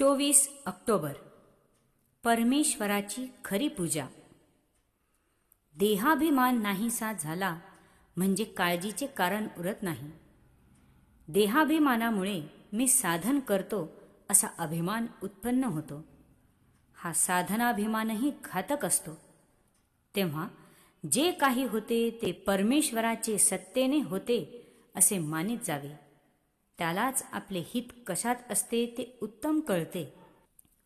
चोवीस ऑक्टोबर. परमेश्वराची खरी पूजा. देहाभिमान नाहीसा झाला म्हणजे काळजीचे कारण उरत नाही. देहाभिमानामुळे मी साधन करतो असा अभिमान उत्पन्न होतो. हा साधनाभिमानही घातक असतो. तेव्हा जे काही होते ते परमेश्वराचे सत्तेने होते असे मानित जावे. त्यालाच आपले हित कशात असते ते उत्तम कळते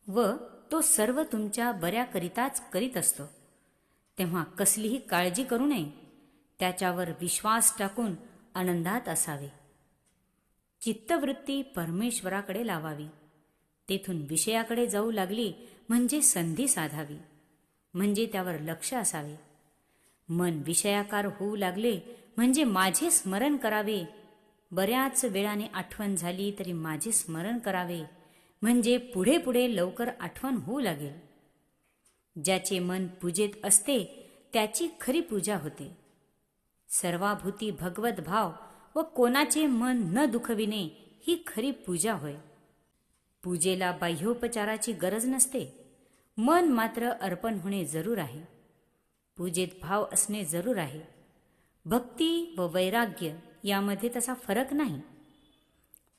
व तो सर्व तुमच्या बऱ्याकरिताच करीत असतो. तेव्हा कसलीही काळजी करू नये त्याच्यावर विश्वास टाकून आनंदात असावे. चित्तवृत्ती परमेश्वराकडे लावावी. तेथून विषयाकडे जाऊ लागली म्हणजे संधी साधावी म्हणजे त्यावर लक्ष असावे. मन विषयाकार होऊ लागले म्हणजे माझे स्मरण करावे बऱ्याच वेळाने आठवण झाली तरी माझे स्मरण करावे. म्हणजे पुढे पुढे लवकर आठवण होऊ लागेल. ज्याचे मन पूजेत असते त्याची खरी पूजा होते. सर्वाभूती भगवत भाव व कोणाचे मन न दुखविणे ही खरी पूजा होय. पूजेला बाह्योपचाराची गरज नसते. मन मात्र अर्पण होणे जरूर आहे. पूजेत भाव असणे जरूर आहे. भक्ती व वैराग्य यामध्ये तसा फरक नाही.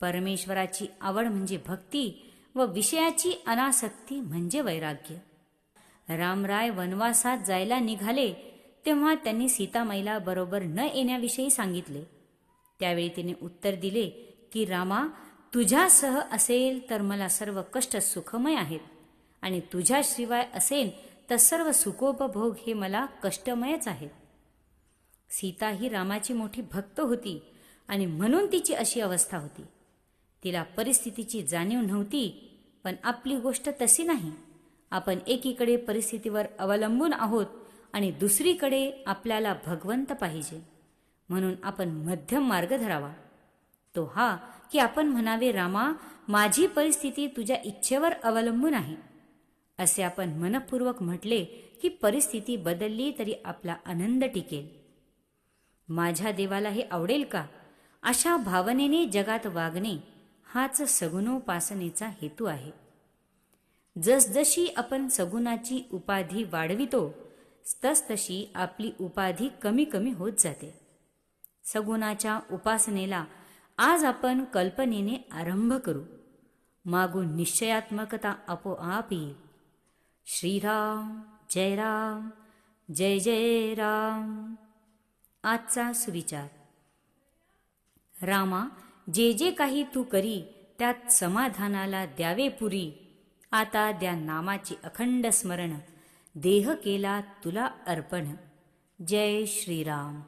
परमेश्वराची आवड म्हणजे भक्ती व विषयाची अनासक्ती म्हणजे वैराग्य. रामराय वनवासात जायला निघाले तेव्हा त्यांनी सीतामाईला बरोबर न येण्याविषयी सांगितले. त्यावेळी तिने उत्तर दिले की रामा तुझ्यासह असेल तर मला सर्व कष्ट सुखमय आहेत आणि तुझ्याशिवाय असेल तर सर्व सुखोपभोग हे मला कष्टमयच आहेत. सीता ही रामाची मोठी भक्त होती आणि म्हणून तिची अशी अवस्था होती. तिला परिस्थितीची जाणीव नव्हती पण आपली गोष्ट तशी नाही. आपण एकीकडे परिस्थितीवर अवलंबून आहोत आणि दुसरीकडे आपल्याला भगवंत पाहिजे. म्हणून आपण मध्यम मार्ग धरावा. तो हा की आपण म्हणावे रामा माझी परिस्थिती तुझ्या इच्छेवर अवलंबून आहे. असे आपण मनपूर्वक म्हटले की परिस्थिती बदलली तरी आपला आनंद टिकेल. माझ्या देवाला हे आवडेल का? अशा भावनेने जगात वागणे हाच सगुणोपासनेचा हेतू आहे. जसजशी आपण सगुणाची उपाधी वाढवितो तसतशी आपली उपाधी कमी कमी होत जाते. सगुणाच्या उपासनेला आज आपण कल्पनेने आरंभ करू. मागून निश्चयात्मकता आपोआप. येईल श्रीराम जय राम जय जय राम. आजचा सुविचार. रामा जे जे काही तू करी त्यात समाधानाला द्यावे पुरी. आता द्या नामाची अखंड स्मरण. देह केला तुला अर्पण. जय श्रीराम.